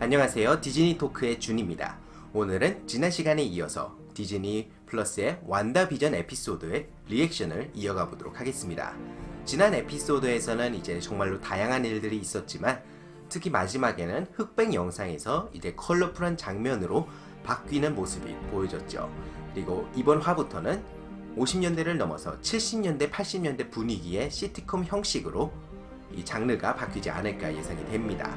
안녕하세요. 디즈니 토크의 준입니다. 오늘은 지난 시간에 이어서 디즈니 플러스의 완다 비전 에피소드의 리액션을 이어가 보도록 하겠습니다. 지난 에피소드에서는 이제 정말로 다양한 일들이 있었지만 특히 마지막에는 흑백 영상에서 이제 컬러풀한 장면으로 바뀌는 모습이 보여졌죠. 그리고 이번 화부터는 50년대를 넘어서 70년대, 80년대 분위기의 시티콤 형식으로 이 장르가 바뀌지 않을까 예상이 됩니다.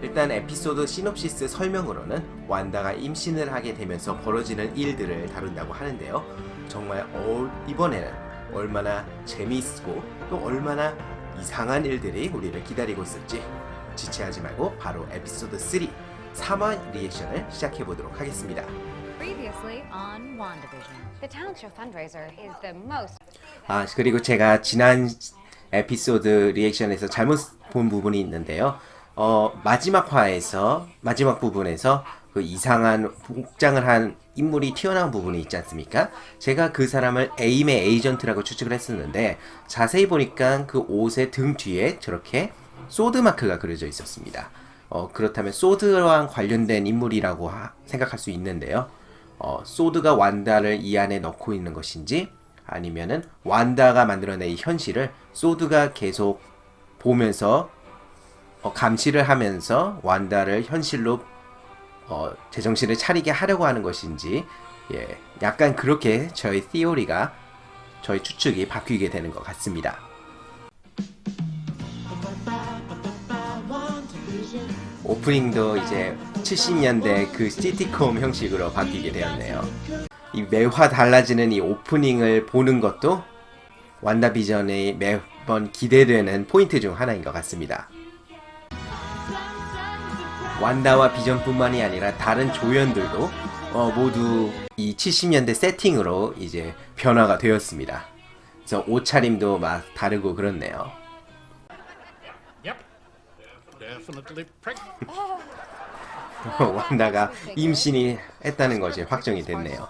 일단 에피소드 시놉시스 설명으로는 완다가 임신을 하게 되면서 벌어지는 일들을 다룬다고 하는데요. 정말 어, 이번에는 얼마나 재미있고 또 얼마나 이상한 일들이 우리를 기다리고 있을지 지체하지 말고 바로 에피소드 3 3화 리액션을 시작해 보도록 하겠습니다. Previously on WandaVision. The talent show fundraiser is the most 아 그리고 제가 지난 에피소드 리액션에서 잘못 본 부분이 있는데요. 어 마지막 화에서 마지막 부분에서 그 이상한 복장을 한 인물이 튀어나온 부분이 있지 않습니까? 제가 그 사람을 에임의 에이전트라고 추측을 했었는데 자세히 보니까 그 옷의 등 뒤에 저렇게 소드 마크가 그려져 있었습니다. 어, 그렇다면 소드와 관련된 인물이라고 하- 생각할 수 있는데요. 어, 소드가 완다를 이 안에 넣고 있는 것인지 아니면은 완다가 만들어낸 이 현실을 소드가 계속 보면서 어, 감시를 하면서 완다를 현실로 어, 제정신을 차리게 하려고 하는 것인지 예, 약간 그렇게 저희 티오리가 저희 추측이 바뀌게 되는 것 같습니다. 오프닝도 이제 70년대 그 시티콤 형식으로 바뀌게 되었네요. 이 매화 달라지는 이 오프닝을 보는 것도 완다비전의 매번 기대되는 포인트 중 하나인 것 같습니다. 완다와 비전뿐만이 아니라 다른 조연들도 어, 모두 이 70년대 세팅으로 이제 변화가 되었습니다. 그래서 옷차림도 막 다르고 그렇네요. 완다가 임신이 했다는 것이 확정이 됐네요.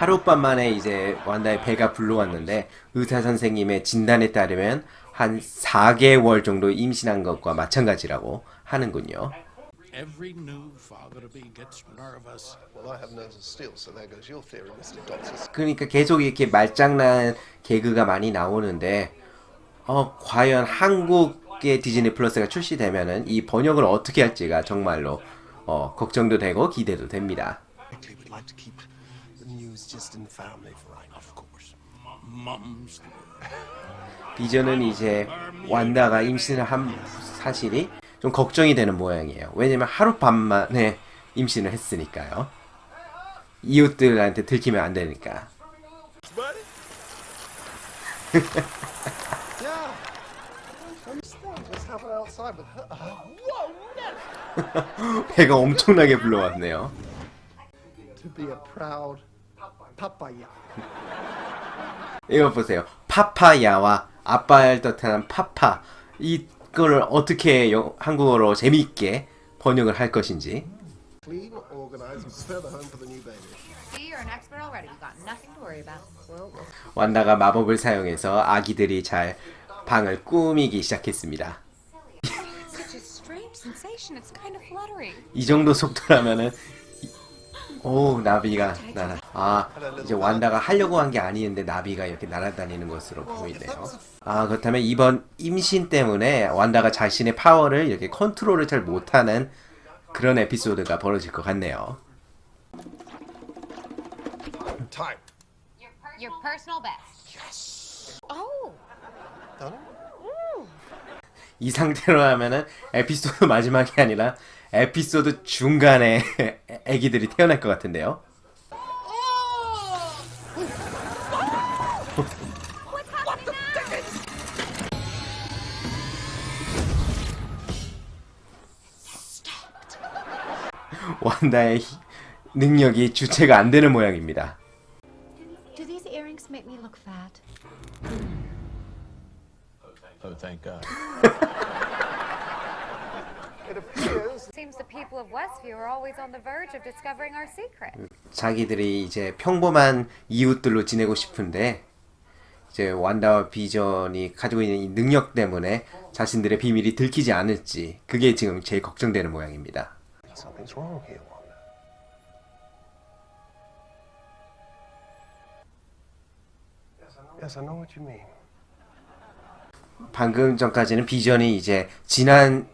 하룻밤 만에 이제 완다의 배가 불러왔는데 의사 선생님의 진단에 따르면 한 4개월 정도 임신한 것과 마찬가지라고 하는군요. Every new father to be gets nervous. Well, I have nerves of steel, so there goes your theory, Mr. Doctor. 그러니까 계속 이렇게 말장난 개그가 많이 나오는데 어 과연 한국의 디즈니 플러스가 출시되면은 이 번역을 어떻게 할지가 정말로 어 걱정도 되고 기대도 됩니다. Like to keep 비전은 이제 완다가 임신을 한 사실이 좀 걱정이 되는 모양이에요. 왜냐면 하룻밤 만에 임신을 했으니까요. 이웃들한테 들키면 안 되니까. 배가 엄청나게 불러왔네요. To be a proud papaya. 이거 보세요. 파파야와 아빠를 뜻하는 파파. 이거를 어떻게 영- 한국어로 재미있게 번역을 할 것인지. Clean, organized, and prepare the home for the new baby. See, you're an expert already. You got nothing to worry about. Well, 완다가 마법을 사용해서 아기들이 잘 방을 꾸미기 시작했습니다. Such a strange sensation. It's kind of fluttering. 이 정도 속도라면은 이- 오 나비가 날아 아 이제 완다가 하려고 한 게 아니는데 나비가 이렇게 날아다니는 것으로 보이네요. 아 그렇다면 이번 임신 때문에 완다가 자신의 파워를 이렇게 컨트롤을 잘 못하는 그런 에피소드가 벌어질 것 같네요. time. your personal best. Oh, Done? 이 상태로 하면은 에피소드 마지막이 아니라 에피소드 중간에 아기들이 태어날 것 같은데요. 완다의 히- 능력이 주체가 안 되는 모양입니다. Do these earrings make me look fat? Oh, thank God. It appears Seems the people of Westview are always on the verge of discovering our secret. 자기들이 이제 평범한 이웃들로 지내고 싶은데 이제 완다와 비전이 가지고 있는 이 능력 때문에 자신들의 비밀이 들키지 않을지 그게 지금 제일 걱정되는 모양입니다. Something's wrong here, Wanda. Yes, I know what you mean. 방금 전까지는 비전이 이제 지난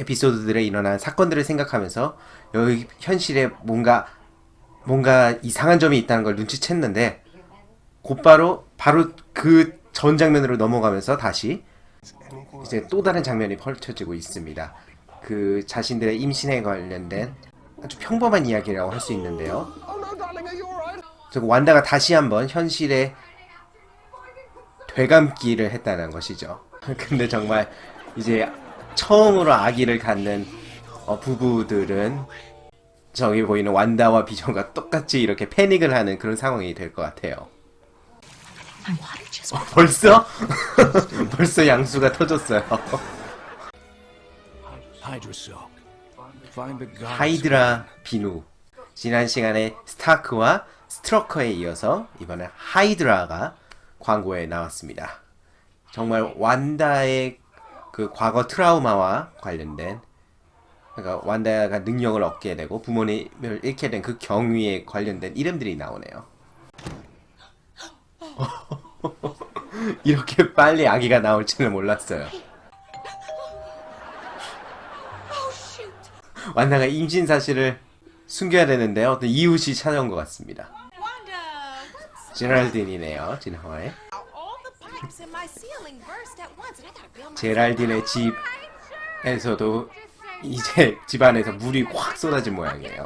에피소드들에 일어난 사건들을 생각하면서 여기 현실에 뭔가 뭔가 이상한 점이 있다는 걸 눈치챘는데 곧바로 바로 그 전 장면으로 넘어가면서 다시 이제 또 다른 장면이 펼쳐지고 있습니다. 그 자신들의 임신에 관련된 아주 평범한 이야기라고 할 수 있는데요. 저 완다가 다시 한번 현실에 되감기를 했다는 것이죠. 근데 정말 이제 처음으로 아기를 갖는 어, 부부들은 저기 보이는 완다와 비전과 똑같이 이렇게 패닉을 하는 그런 상황이 될 것 같아요. 어, 벌써? 벌써 양수가 터졌어요. 하이드라 비누. 지난 시간에 스타크와 스트러커에 이어서 이번에 하이드라가 광고에 나왔습니다. 정말 완다의 그 과거 트라우마와 관련된 그러니까 완다가 능력을 얻게 되고 부모님을 잃게 된 그 경위에 관련된 이름들이 나오네요. 이렇게 빨리 아기가 나올 줄은 몰랐어요. 완다가 임신 사실을 숨겨야 되는데 어떤 이웃이 찾아온 것 같습니다. 제랄딘이네요, 진화에. 제랄딘의 집에서도 이제 집안에서 물이 확 쏟아진 모양이에요.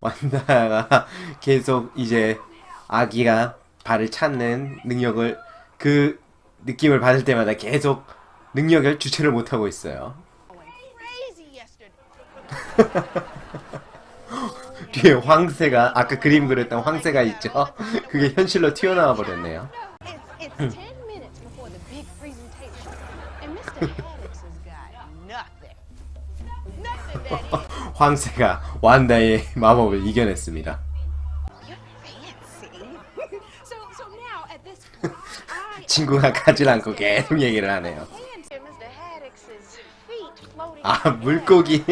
완다가 계속 이제 아기가 발을 찾는 능력을 그 느낌을 받을 때마다 계속 능력을 주체를 못하고 있어요. 뒤에 황새가 아까 그림 그렸던 황새가 있죠. 그게 현실로 튀어나와 버렸네요. It's, it's 10 minutes before the big presentation, and Mr. Haddix has got nothing. Nothing, Daddy. 황새가 완다의 마법을 이겨냈습니다. 친구가 가질 않고 계속 얘기를 하네요. 아 물고기.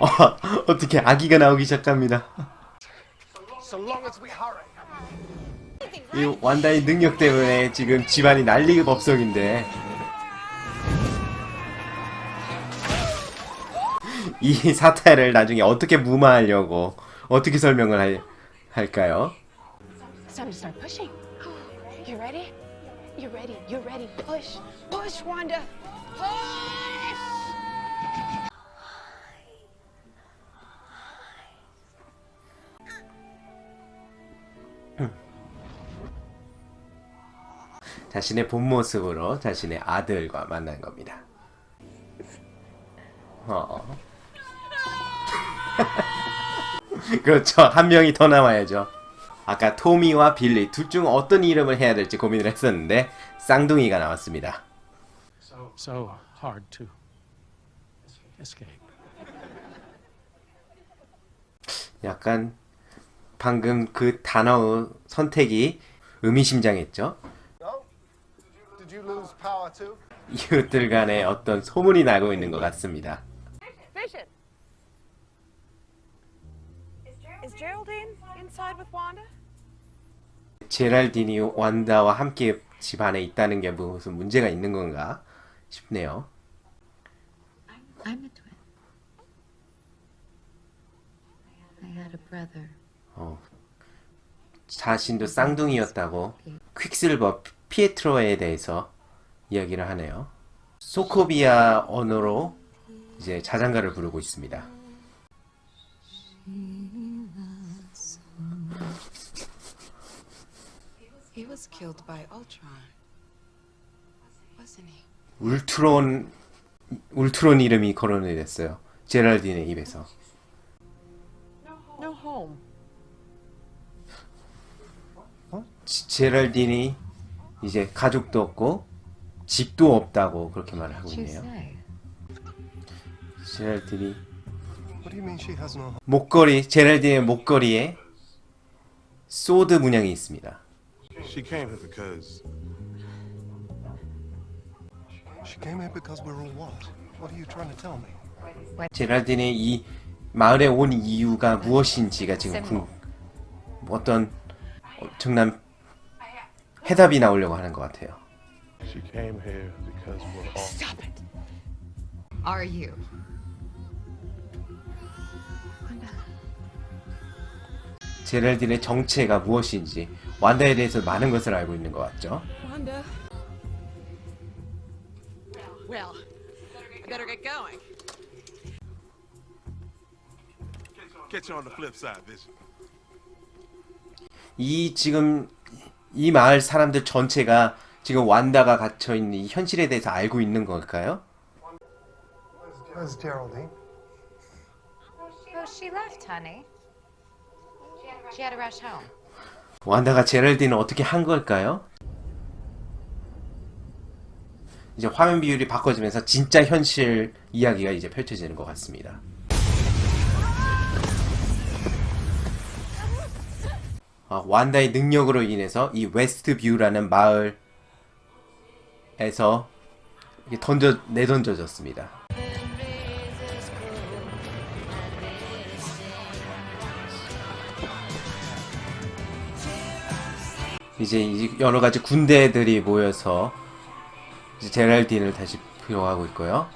어, 어떻게 아기가 나오기 시작합니다. So long as we hurry. 이 완다의 능력 때문에 지금 집안이 난리 법석인데. 이 사태를 나중에 어떻게 무마하려고 어떻게 설명을 할, 할까요? 자신의 본 모습으로 자신의 아들과 만난 겁니다. 어. 그렇죠. 한 명이 더 남아야죠. 아까 토미와 빌리 둘 중 어떤 이름을 해야 될지 고민을 했었는데 쌍둥이가 나왔습니다. So hard to escape. 약간 방금 그 단어 선택이 의미심장했죠. 이웃들 간에 어떤 소문이 나고 있는 것 같습니다. Vision. Is Geraldine inside with Wanda? 제랄딘이 완다와 함께 집 안에 있다는 게 무슨 문제가 있는 건가 싶네요. I'm a twin. I had a brother. 어, 자신도 쌍둥이였다고 퀵실버 피에트로에 대해서 이야기를 하네요. 소코비아 언어로 이제 자장가를 부르고 있습니다. He was killed by Ultron, wasn't he? 울트론 울트론 이름이 거론이 됐어요. 제랄딘의 입에서. No home. 지- 제랄딘이 이제 가족도 없고 집도 없다고 그렇게 말을 하고 있네요. home? 목걸이 제랄딘의 목걸이에 소드 문양이 있습니다. She came here because She came here because we're all what? What are you trying to tell me? 제랄딘이 이 마을에 온 이유가 무엇인지가 지금 궁, 어떤 엄청난 해답이 나오려고 하는 것 같아요. she came here because we're all Stop it. Are you? 제랄딘의 정체가 무엇인지 완다에 대해서 많은 것을 알고 있는 것 같죠. Wanda. Well, I better get going. catch you on the flip side, Vision. 이 지금 이 마을 사람들 전체가 지금 완다가 갇혀 있는 이 현실에 대해서 알고 있는 걸까요? Home. 완다가 제랄딘을 어떻게 한 걸까요? 이제 화면 비율이 바꿔지면서 진짜 현실 이야기가 이제 펼쳐지는 것 같습니다. 완다의 능력으로 인해서 이 웨스트 뷰라는 마을에서 던져 내던져졌습니다. 이제 이 여러 가지 군대들이 모여서 이제 제랄딘을 다시 필요하고 있고요.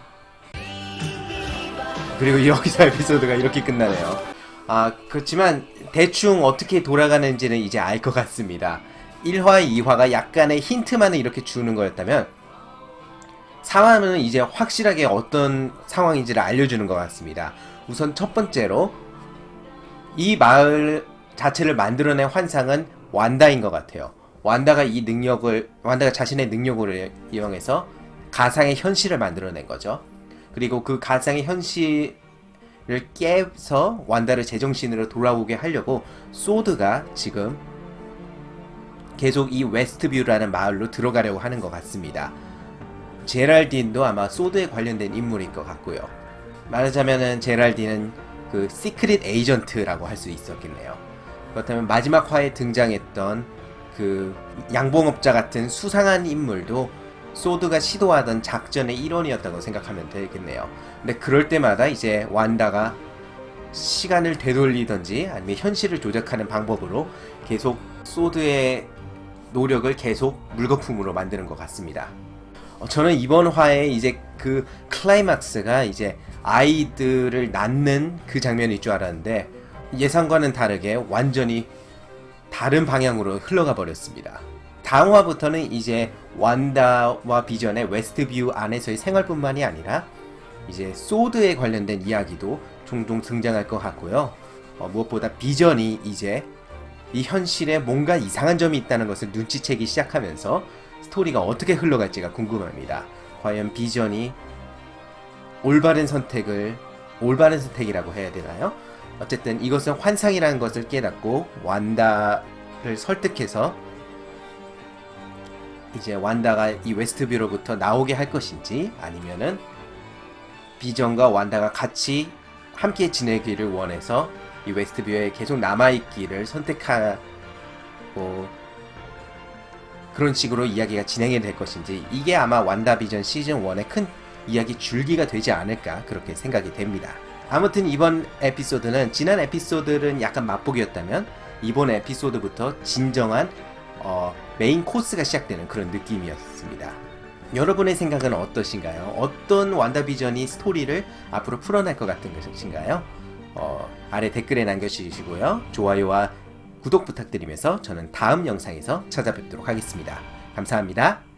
그리고 여기서 에피소드가 이렇게 끝나네요. 아, 그렇지만 대충 어떻게 돌아가는지는 이제 알 것 같습니다. 1화, 2화가 약간의 힌트만을 이렇게 주는 거였다면 3화는 이제 확실하게 어떤 상황인지를 알려주는 것 같습니다. 우선 첫 번째로 이 마을 자체를 만들어낸 환상은 완다인 것 같아요. 완다가 이 능력을 완다가 자신의 능력을 이용해서 가상의 현실을 만들어낸 거죠. 그리고 그 가상의 현실 을 깨서 완다를 제정신으로 돌아오게 하려고 소드가 지금 계속 이 웨스트뷰라는 마을로 들어가려고 하는 것 같습니다. 제랄딘도 아마 소드에 관련된 인물일 것 같고요. 말하자면은 제랄딘은 그 시크릿 에이전트라고 할 수 있었겠네요. 그렇다면 마지막 화에 등장했던 그 양봉업자 같은 수상한 인물도 소드가 시도하던 작전의 일원이었다고 생각하면 되겠네요. 근데 그럴 때마다 이제 완다가 시간을 되돌리든지 아니면 현실을 조작하는 방법으로 계속 소드의 노력을 계속 물거품으로 만드는 것 같습니다. 어, 저는 이번 화에 이제 그 클라이막스가 이제 아이들을 낳는 그 장면일 줄 알았는데 예상과는 다르게 완전히 다른 방향으로 흘러가 버렸습니다. 다음 화부터는 이제 완다와 비전의 웨스트뷰 안에서의 생활뿐만이 아니라 이제 소드에 관련된 이야기도 종종 등장할 것 같고요. 어, 무엇보다 비전이 이제 이 현실에 뭔가 이상한 점이 있다는 것을 눈치채기 시작하면서 스토리가 어떻게 흘러갈지가 궁금합니다. 과연 비전이 올바른 선택을 올바른 선택이라고 해야 되나요? 어쨌든 이것은 환상이라는 것을 깨닫고 완다를 설득해서 이제 완다가 이 웨스트뷰로부터 나오게 할 것인지 아니면은 비전과 완다가 같이 함께 지내기를 원해서 이 웨스트뷰에 계속 남아있기를 선택하고 그런 식으로 이야기가 진행이 될 것인지 이게 아마 완다 비전 시즌 1의 큰 이야기 줄기가 되지 않을까 그렇게 생각이 됩니다. 아무튼 이번 에피소드는 지난 에피소드는 약간 맛보기였다면 이번 에피소드부터 진정한 어, 메인 코스가 시작되는 그런 느낌이었습니다. 여러분의 생각은 어떠신가요? 어떤 완다비전이 스토리를 앞으로 풀어날 것 같은 것인가요? 어, 아래 댓글에 남겨주시고요. 좋아요와 구독 부탁드리면서 저는 다음 영상에서 찾아뵙도록 하겠습니다. 감사합니다.